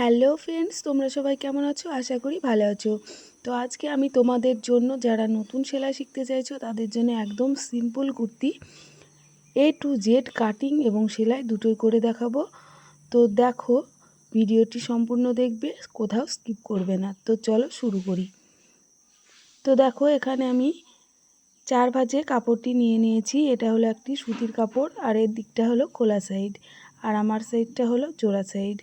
Hello friends, তোমরা সবাই কেমন আছো? আশা করি ভালো আছো। তো আজকে আমি তোমাদের জন্য যারা নতুন সেলাই শিখতে চাইছো, তাদের জন্য একদম simple kurti A to Z cutting এবং সেলাই দুটোই করে দেখাবো। তো দেখো, ভিডিওটি সম্পূর্ণ দেখবে, কোথাও স্কিপ করবে না। তো চলো শুরু করি। তো দেখো, এখানে আমি চার ভাজে কাপড়টি নিয়ে নিয়েছি। এটা হলো একটি সুতির কাপড়, আর এর দিকটা হলো খোলা সাইড আর আমার সাইডটা হলো জোড়া সাইড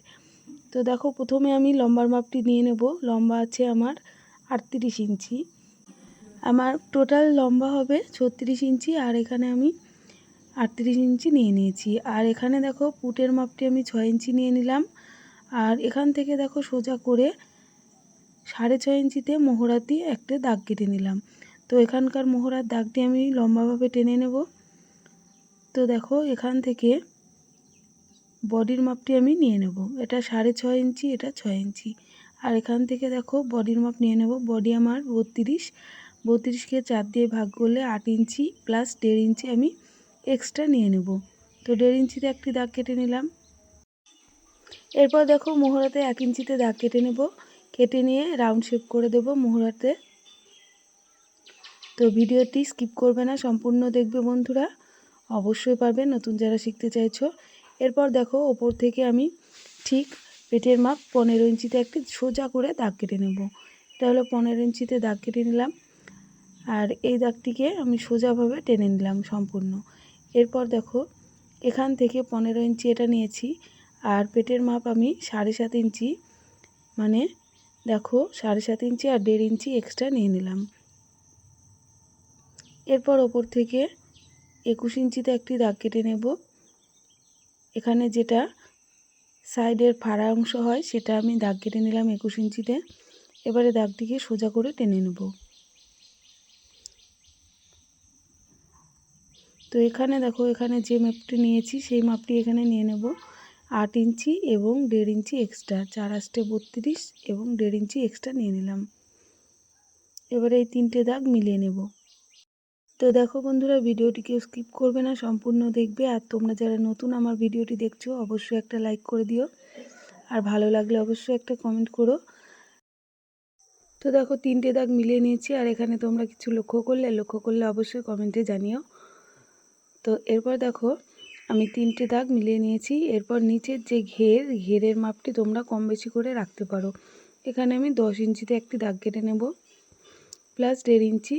তো দেখো প্রথমে আমি লম্বার মাপটি নিয়ে নেব। লম্বা আছে আমার আটত্রিশ ইঞ্চি। আমার টোটাল লম্বা হবে ছত্রিশ ইঞ্চি আর এখানে আমি আটত্রিশ ইঞ্চি নিয়ে নিয়েছি। আর এখানে দেখো পুটের মাপটি আমি ছয় ইঞ্চি নিয়ে নিলাম। আর এখান থেকে দেখো সোজা করে সাড়ে ছয় ইঞ্চিতে মোহরাতি একটা দাগ কেটে নিলাম। তো এখানকার মোহরার দাগটি আমি লম্বাভাবে টেনে নেব। তো দেখো এখান থেকে বডির মাপটি আমি নিয়ে নেব। এটা সাড়ে ছয় ইঞ্চি, এটা ছয় ইঞ্চি। আর এখান থেকে দেখো বডির মাপ নিয়ে নেব। বডি আমার বত্রিশ। বত্রিশকে চার দিয়ে ভাগ করলে আট ইঞ্চি প্লাস দেড় ইঞ্চি আমি এক্সট্রা নিয়ে নেব। তো দেড় ইঞ্চিতে একটি দাগ কেটে নিলাম। এরপর দেখো মোহরাতে এক ইঞ্চিতে দাগ কেটে নেব। কেটে নিয়ে রাউন্ড শেপ করে দেব মোহরাতে। তো ভিডিওটি স্কিপ করবে না, সম্পূর্ণ দেখবে বন্ধুরা। অবশ্যই পারবে, নতুন যারা শিখতে চাইছো এরপর দেখো ওপর থেকে আমি ঠিক পেটের মাপ পনেরো ইঞ্চিতে একটি সোজা করে দাগ কেটে নেব। এটা হলো পনেরো ইঞ্চিতে দাগ কেটে নিলাম। আর এই দাগটিকে আমি সোজাভাবে টেনে নিলাম সম্পূর্ণ। এরপর দেখো এখান থেকে পনেরো ইঞ্চি এটা নিয়েছি। আর পেটের মাপ আমি সাড়ে সাত ইঞ্চি মানে দেখো সাড়ে সাত ইঞ্চি আর দেড় ইঞ্চি এক্সট্রা নিয়ে নিলাম। এরপর ওপর থেকে একুশ ইঞ্চিতে একটি দাগ কেটে নেব। এখানে যেটা সাইডের ফাড়া অংশ হয়, সেটা আমি দাগ কেটে নিলাম একুশ ইঞ্চিতে। এবারে দাগটিকে সোজা করে টেনে নেব। তো এখানে দেখো, এখানে যে মাপটি নিয়েছি, সেই মাপটি এখানে নিয়ে নেব। আট ইঞ্চি এবং দেড় ইঞ্চি এক্সট্রা, চার আসটে বত্রিশ এবং দেড় ইঞ্চি এক্সট্রা নিয়ে নিলাম। এবারে এই তিনটে দাগ মিলিয়ে নেব। তো দেখো বন্ধুরা, ভিডিওটিকে স্কিপ করবে না, সম্পূর্ণ দেখবে। আর তোমরা যারা নতুন আমার ভিডিওটি দেখছ, অবশ্যই একটা লাইক করে দিও। আর ভালো লাগলে অবশ্যই একটা কমেন্ট করো। তো দেখো, তিনটে দাগ মিলিয়ে নিয়েছি, আর এখানে তোমরা কিছু লক্ষ্য করলে লক্ষ্য করলে অবশ্যই কমেন্টে জানিও। তো এরপর দেখো, আমি তিনটে দাগ মিলিয়ে নিয়েছি। এরপর নিচের যে ঘের, ঘেরের মাপটি তোমরা কম বেশি করে রাখতে পারো। এখানে আমি দশ ইঞ্চিতে একটি দাগ কেটে নেব প্লাস দেড় ইঞ্চি।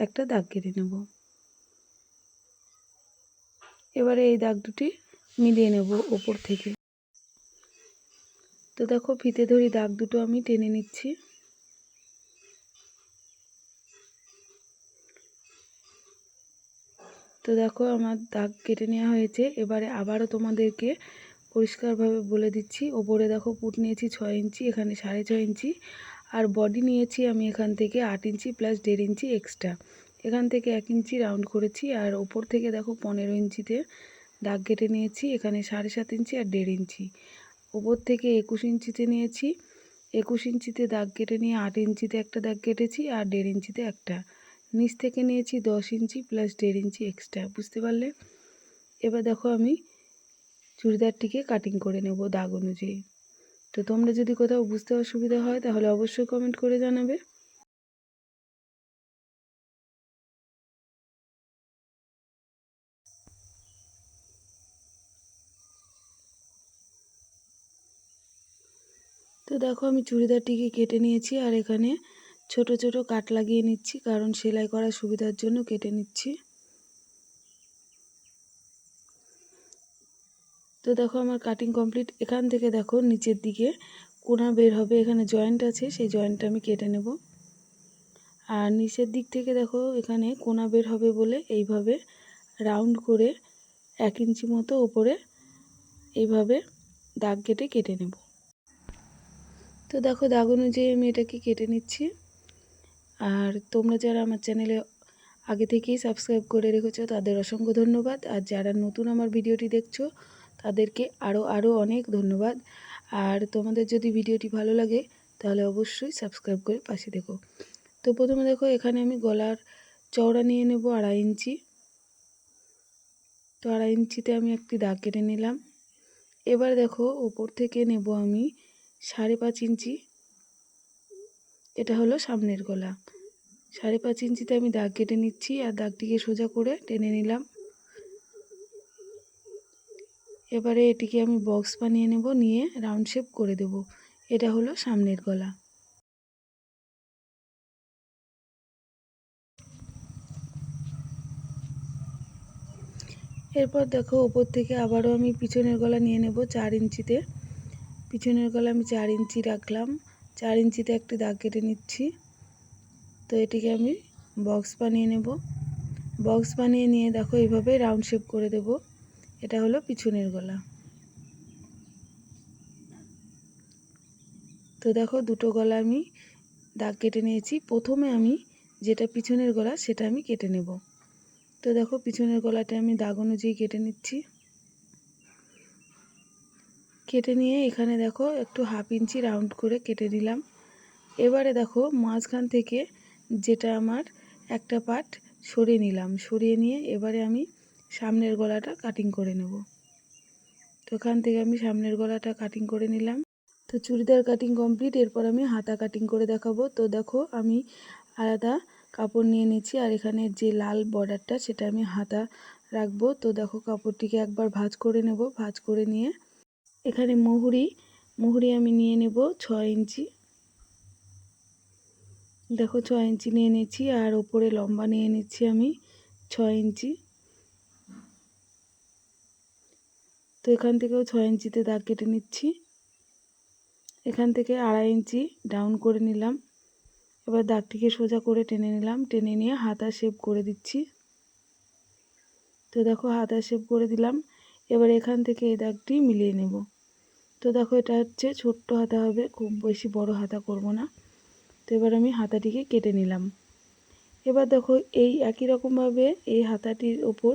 একটা দাগ কেটে নেব। এবারে এই দাগ দুটি মিলিয়ে নেব ওপর থেকে। তো দেখো, ফিতে ধরি দাগ দুটো আমি টেনে নিচ্ছি। তো দেখো, আমার দাগ কেটে নেওয়া হয়েছে। এবারে আবারও তোমাদেরকে পরিষ্কারভাবে বলে দিচ্ছি। ওপরে দেখো পুট নিয়েছি ছয় ইঞ্চি, এখানে সাড়ে ছয় ইঞ্চি। আর বডি নিয়েছি আমি এখান থেকে আট ইঞ্চি প্লাস দেড় ইঞ্চি এক্সট্রা এখান থেকে এক ইঞ্চি রাউন্ড করেছি আর ওপর থেকে দেখো পনেরো ইঞ্চিতে দাগ কেটে নিয়েছি, এখানে সাড়ে সাত ইঞ্চি আর দেড় ইঞ্চি। ওপর থেকে একুশ ইঞ্চিতে নিয়েছি, একুশ ইঞ্চিতে দাগ কেটে নিয়ে আট ইঞ্চিতে একটা দাগ কেটেছি আর দেড় ইঞ্চিতে একটা। নিচ থেকে নিয়েছি দশ ইঞ্চি প্লাস দেড় ইঞ্চি এক্সট্রা বুঝতে পারলে? এবার দেখো আমি চুড়িদারটিকে কাটিং করে নেব দাগ অনুযায়ী। তো তোমরা যদি কোথাও বুঝতে অসুবিধা হয়, তাহলে অবশ্যই কমেন্ট করে জানাবে। তো দেখো, আমি চুড়িদারটিকে কেটে নিয়েছি আর এখানে ছোট ছোট কাট লাগিয়ে নিচ্ছি, কারণ সেলাই করার সুবিধার জন্য কেটে নিচ্ছি। তো দেখো আমার কাটিং কমপ্লিট এখান থেকে দেখো নিচের দিকে কোনা বের হবে, এখানে জয়েন্ট আছে, সেই জয়েন্টটা আমি কেটে নেব। আর নিচের দিক থেকে দেখো এখানে কোনা বের হবে বলে এইভাবে রাউন্ড করে এক ইঞ্চি মতো ওপরে এইভাবে দাগ কেটে কেটে নেব। তো দেখো দাগ অনুযায়ী আমি এটাকে কেটে নিচ্ছি। আর তোমরা যারা আমার চ্যানেলে আগে থেকেই সাবস্ক্রাইব করে রেখেছো, তাদের অসংখ্য ধন্যবাদ। আর যারা নতুন আমার ভিডিওটি দেখছ তাদেরকে আরও আরও অনেক ধন্যবাদ। আর তোমাদের যদি ভিডিওটি ভালো লাগে, তাহলে অবশ্যই সাবস্ক্রাইব করে পাশে দেখো। তো প্রথমে দেখো, এখানে আমি গলার চওড়া নিয়ে নেব আড়াই ইঞ্চি। তো আড়াই ইঞ্চিতে আমি একটি দাগ কেটে নিলাম। এবার দেখো, ওপর থেকে নেব আমি সাড়ে পাঁচ ইঞ্চি। এটা হলো সামনের গলা। সাড়ে পাঁচ ইঞ্চিতে আমি দাগ কেটে নিচ্ছি, আর দাগটিকে সোজা করে টেনে নিলাম। এবারে এটিকে আমি বক্স বানিয়ে নেব, নিয়ে রাউন্ড শেপ করে দেব। এটা হলো সামনের গলা। এরপর দেখো ওপর থেকে আবারও আমি পিছনের গলা নিয়ে নেব চার ইঞ্চিতে। পিছনের গলা আমি চার ইঞ্চি রাখলাম। চার ইঞ্চিতে একটি দাগ কেটে নিচ্ছি। তো এটিকে আমি বক্স বানিয়ে নেব। বক্স বানিয়ে নিয়ে দেখো, এইভাবে রাউন্ড শেপ করে দেব। এটা হলো পিছনের গলা। তো দেখো দুটো গলা আমি দাগ কেটে নিয়েছি। প্রথমে আমি যেটা পিছনের গলা সেটা আমি কেটে নেব। তো দেখো পিছনের গলাটা আমি দাগ অনুযায়ী কেটে নিচ্ছি। কেটে নিয়ে এখানে দেখো একটু হাফ ইঞ্চি রাউন্ড করে কেটে নিলাম। এবারে দেখো মাঝখান থেকে যেটা আমার একটা পার্ট সরিয়ে নিলাম। সরিয়ে নিয়ে এবারে আমি সামনের গলাটা কাটিং করে নেব। তো এখান থেকে আমি সামনের গলাটা কাটিং করে নিলাম। তো চুড়িদার কাটিং কমপ্লিট এরপর আমি হাতা কাটিং করে দেখাবো। তো দেখো, আমি আলাদা কাপড় নিয়ে নিচ্ছি আর এখানে যে লাল বর্ডারটা সেটা আমি হাতা রাখব। তো দেখো, কাপড়টিকে একবার ভাঁজ করে নেব। ভাঁজ করে নিয়ে এখানে মুহুরি মুহুরি আমি নিয়ে নেব ছয় ইঞ্চি। দেখো, ছয় ইঞ্চি নিয়ে নিচ্ছি আর ওপরে লম্বা নিয়ে নিচ্ছি আমি ছয় ইঞ্চি। তো এখান থেকেও ছয় ইঞ্চিতে দাগ কেটে নিচ্ছি। এখান থেকে আড়াই ইঞ্চি ডাউন করে নিলাম। এবার দাগটিকে সোজা করে টেনে নিলাম। টেনে নিয়ে হাতা শেপ করে দিচ্ছি। তো দেখো হাতা শেপ করে দিলাম। এবার এখান থেকে এই দাগটি মিলিয়ে নেব। তো দেখো এটা হচ্ছে ছোট্ট হাতা হবে, খুব বেশি বড় হাতা করব না। তো এবার আমি হাতাটিকে কেটে নিলাম। এবার দেখো এই একই রকমভাবে এই হাতাটির ওপর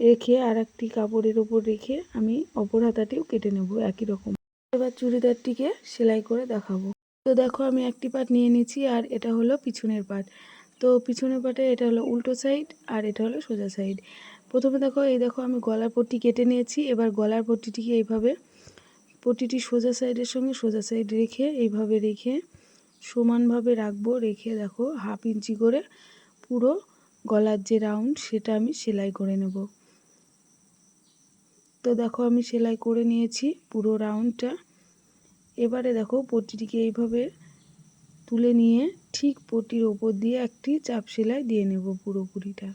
রেখে আর একটি কাপড়ের ওপর রেখে আমি অপর হাতাটিও কেটে নেব একই রকম। এবার চুড়িদারটিকে সেলাই করে দেখাবো। তো দেখো আমি একটি পাট নিয়ে নিচ্ছি আর এটা হলো পিছনের পাট। তো পিছনের পাটে এটা হলো উল্টো সাইড আর এটা হলো সোজা সাইড। প্রথমে দেখো, এই দেখো আমি গলার পট্টি কেটে নিয়েছি। এবার গলার পট্টিটিকে এইভাবে, পট্টিটি সোজা সাইডের সঙ্গে সোজা সাইড রেখে এইভাবে রেখে সমানভাবে রাখব। রেখে দেখো হাফ ইঞ্চি করে পুরো গলার যে রাউন্ড সেটা আমি সেলাই করে নেব। তো দেখো আমি সেলাই করে নিয়েছি পুরো রাউন্ডটা এবারে দেখো পট্টিটিকে এইভাবে তুলে নিয়ে ঠিক পটির ওপর দিয়ে একটি চাপ সেলাই দিয়ে নেব পুরোপুরিটা।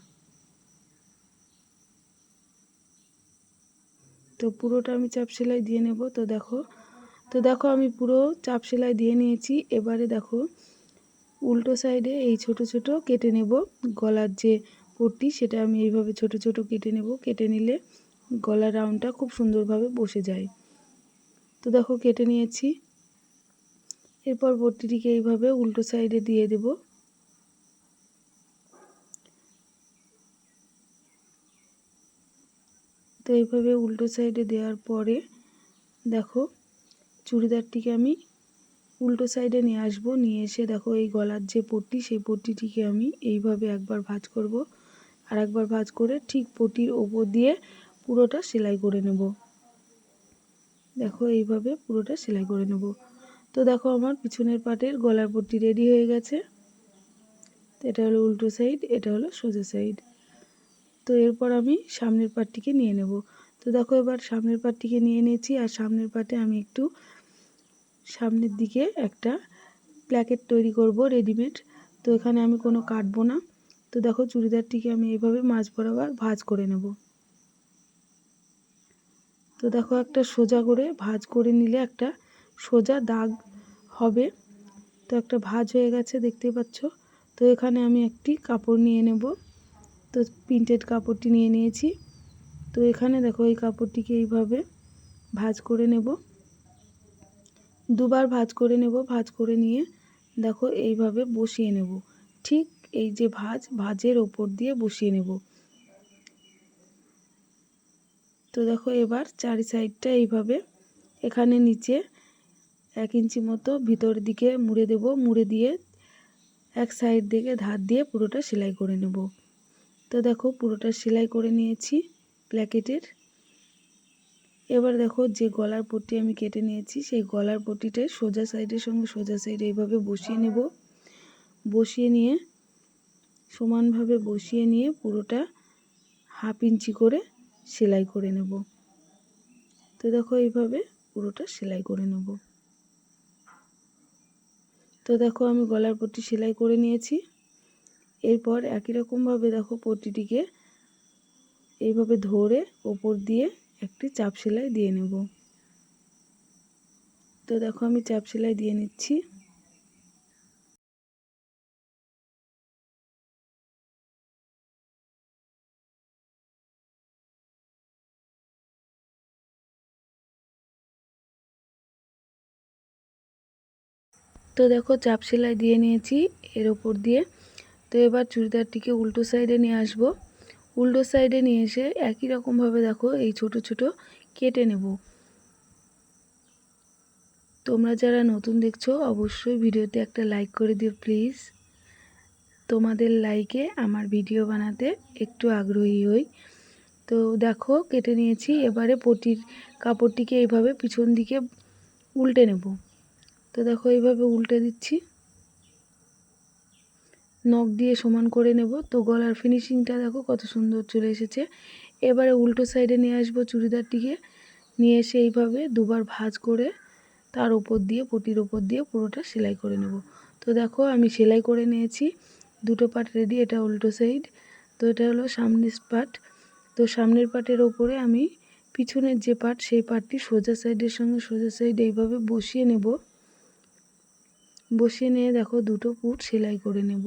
তো পুরোটা আমি চাপ সেলাই দিয়ে নেব, তো দেখো তো দেখো আমি পুরো চাপ সেলাই দিয়ে নিয়েছি। এবারে দেখো উল্টো সাইডে এই ছোট ছোট কেটে নেব। গলার যে পট্টি সেটা আমি এইভাবে ছোট ছোট কেটে নেব। কেটে নিলে গলার রাউন্ডটা খুব সুন্দরভাবে বসে যায়। তো দেখো কেটে নিয়েছি। এরপর পট্টিটিকে এইভাবে উল্টো সাইডে দিয়ে দেব। তো এইভাবে উল্টো সাইডে দেওয়ার পরে দেখো চুড়িদারটিকে আমি উল্টো সাইডে নিয়ে আসব। নিয়ে এসে দেখো এই গলার যে পট্টি, সেই পট্টিটিকে আমি এইভাবে একবার ভাঁজ করব। আর একবার ভাঁজ করে ঠিক পটির ওপর দিয়ে পুরোটা সেলাই করে নেব। দেখো এইভাবে পুরোটা সেলাই করে নেব। তো দেখো আমার পিছনের পাটের গলার পট্টি রেডি হয়ে গেছে। এটা হলো উল্টো সাইড এটা হলো সোজা সাইড তো এরপর আমি সামনের পাটটিকে নিয়ে নেব। তো দেখো এবার সামনের পাটটিকে নিয়ে নিয়েছি আর সামনের পাটে আমি একটু সামনের দিকে একটা প্ল্যাকেট তৈরি করব রেডিমেড তো এখানে আমি কোনো কাটবো না। তো দেখো চুড়িদারটিকে আমি এইভাবে মাছ বরাবর ভাজ করে নেব। তো দেখো একটা সোজা করে ভাজ করে নিলে একটা সোজা দাগ হবে। তো একটা ভাজ হয়ে গেছে, দেখতেই পাচ্ছ। তো এখানে আমি একটি কাপড় নিয়ে নেব। তো প্রিন্টেড কাপড়টি নিয়ে নিয়েছি। তো এখানে দেখো এই কাপড়টিকে এইভাবে ভাজ করে নেব। দুবার ভাজ করে নেব, ভাজ করে নিয়ে দেখো এইভাবে বসিয়ে নেব। ঠিক এই যে ভাজ, ভাজের ওপর দিয়ে বসিয়ে নেব। তো দেখো এবার চারি সাইডটা এইভাবে। এখানে নিচে এক ইঞ্চি মতো ভিতর দিকে মুড়ে দেব। মুড়ে দিয়ে এক সাইড দিকে ধার দিয়ে পুরোটা সেলাই করে নেব। তো দেখো পুরোটা সেলাই করে নিয়েছি প্ল্যাকেটের। এবার দেখো যে গলার পট্টি আমি কেটে নিয়েছি, সেই গলার পট্টিটাই সোজা সাইডের সঙ্গে সোজা সাইডে এইভাবে বসিয়ে নেব। বসিয়ে নিয়ে সমানভাবে বসিয়ে নিয়ে পুরোটা হাফ ইঞ্চি করে সেলাই করে নেব। তো দেখো এইভাবে পুরোটা সেলাই করে নেব। তো দেখো আমি গলার পট্টি সেলাই করে নিয়েছি। এরপর একই রকমভাবে দেখো পট্টিটিকে এইভাবে ধরে ওপর দিয়ে একটি চাপ সেলাই দিয়ে নেব। তো দেখো আমি চাপ সেলাই দিয়ে নিচ্ছি। তো দেখো চাপ সেলাই দিয়ে নিয়েছি এর ওপর দিয়ে। তো এবার চুড়িদারটিকে উল্টো সাইডে নিয়ে আসব। উল্টো সাইডে নিয়ে এসে একই রকমভাবে দেখো এই ছোট ছোট কেটে নেব। তোমরা যারা নতুন দেখছ, অবশ্যই ভিডিওতে একটা লাইক করে দিও প্লিজ তোমাদের লাইকে আমার ভিডিও বানাতে একটু আগ্রহী হই। তো দেখো কেটে নিয়েছি, এবারে পটির কাপড়টিকে এইভাবে পিছন দিকে উল্টে নেব। তো দেখো এইভাবে উল্টে দিচ্ছি। নখ দিয়ে সমান করে নেব। তো গলার ফিনিশিংটা দেখো কত সুন্দর চলে এসেছে। এবারে উল্টো সাইডে নিয়ে আসব চুড়িদারটিকে। নিয়ে এসে এইভাবে দুবার ভাজ করে তার উপর দিয়ে, পটির ওপর দিয়ে পুরোটা সেলাই করে নেব। তো দেখো আমি সেলাই করে নিয়েছি। দুটো পার্ট রেডি এটা উল্টো সাইড তো এটা হলো সামনের পার্ট তো সামনের পার্টের ওপরে আমি পিছনের যে পার্ট সেই পার্টটি সোজা সাইডের সঙ্গে সোজা সাইড এইভাবে বসিয়ে নেব। বসিয়ে নিয়ে দেখো দুটো পুট সেলাই করে নেব।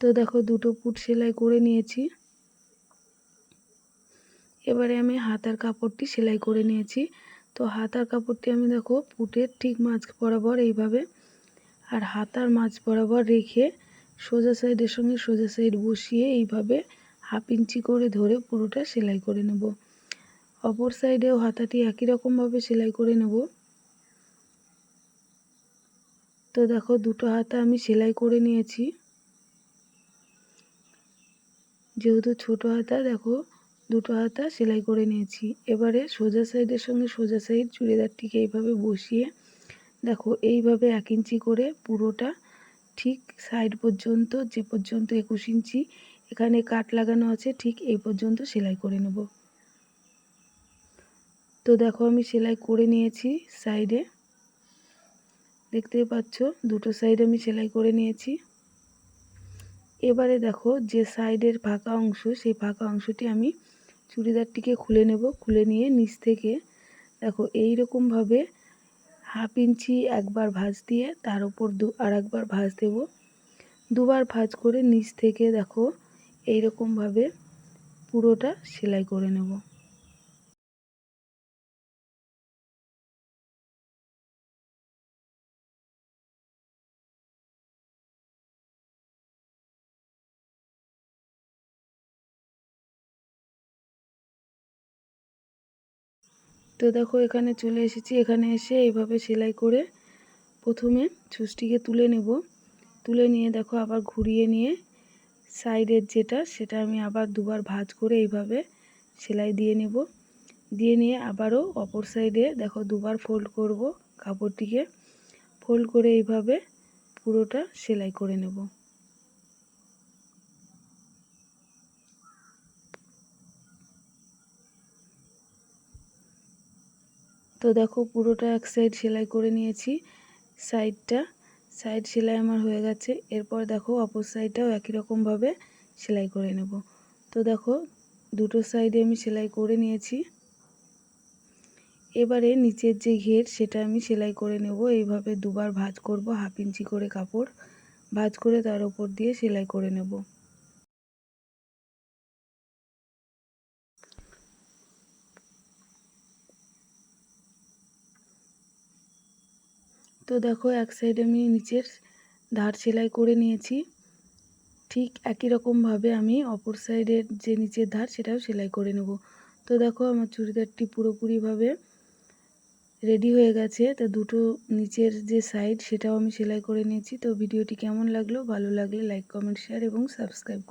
তো দেখো দুটো পুট সেলাই করে নিয়েছি। এবারে আমি হাতার কাপড়টি সেলাই করে নিয়েছি। তো হাতার কাপড়টি আমি দেখো পুটের ঠিক মাঝ বরাবর এইভাবে আর হাতার মাঝ বরাবর রেখে সোজা সাইডের সঙ্গে সোজা সাইড বসিয়ে এইভাবে হাফ ইঞ্চি করে ধরে পুরোটা সেলাই করে নেব। অপর সাইডেও হাতাটি একই রকমভাবে সেলাই করে নেব। তো দেখো দুটো হাতা আমি সেলাই করে নিয়েছি। যেহেতু ছোট হাতা, দেখো দুটো হাতা সেলাই করে নিয়েছি। এবারে সোজা সাইডের সঙ্গে সোজা সাইড চুড়িদারটিকে এইভাবে বসিয়ে, দেখো এইভাবে এক ইঞ্চি করে পুরোটা ঠিক সাইড পর্যন্ত, যে পর্যন্ত একুশ ইঞ্চি এখানে কাট লাগানো আছে, ঠিক এই পর্যন্ত সেলাই করে নেব। তো দেখো আমি সেলাই করে নিয়েছি সাইডে। দেখতেই পাচ্ছ, দুটো সাইড আমি সেলাই করে নিয়েছি। এবারে দেখো যে সাইডের ফাঁকা অংশ, সেই ফাঁকা অংশটি আমি চুড়িদারটিকে খুলে নেব। খুলে নিয়ে নিচ থেকে দেখো এই রকমভাবে হাফ ইঞ্চি একবার ভাঁজ দিয়ে তার উপর দু আর একবার ভাঁজ দেব। দুবার ভাঁজ করে নিচ থেকে দেখো এই রকমভাবে পুরোটা সেলাই করে নেব। তো দেখো এখানে চলে এসেছি। এখানে এসে এইভাবে সেলাই করে প্রথমে ছুসটিকে তুলে নেব। তুলে নিয়ে দেখো আবার ঘুরিয়ে নিয়ে সাইডের যেটা, সেটা আমি আবার দুবার ভাঁজ করে এইভাবে সেলাই দিয়ে নেব। দিয়ে নিয়ে আবারও অপর সাইডে দেখো দুবার ফোল্ড করব কাপড়টিকে। ফোল্ড করে এইভাবে পুরোটা সেলাই করে নেব। তো দেখো পুরোটা এক সাইড সেলাই করে নিয়েছি সাইডটা সাইড সেলাই আমার হয়ে গেছে। এরপর দেখো অপর সাইডটাও একই রকমভাবে সেলাই করে নেব। তো দেখো দুটো সাইডে আমি সেলাই করে নিয়েছি। এবারে নিচের যে ঘের সেটা আমি সেলাই করে নেব। এইভাবে দুবার ভাঁজ করব, হাফ ইঞ্চি করে কাপড় ভাঁজ করে তার উপর দিয়ে সেলাই করে নেব। তো দেখো, এক সাইড আমি নিচের ধার সেলাই করে নিয়েছি। ঠিক একই রকমভাবে আমি অপর সাইডের যে নিচের ধার, সেটাও সেলাই করে নেব। তো দেখো, আমার চুড়িদারটি পুরোপুরিভাবে রেডি হয়ে গেছে। তা দুটো নিচের যে সাইড সেটাও আমি সেলাই করে নিয়েছি। তো ভিডিওটি কেমন লাগল? ভালো লাগলে লাইক কমেন্ট শেয়ার এবং সাবস্ক্রাইব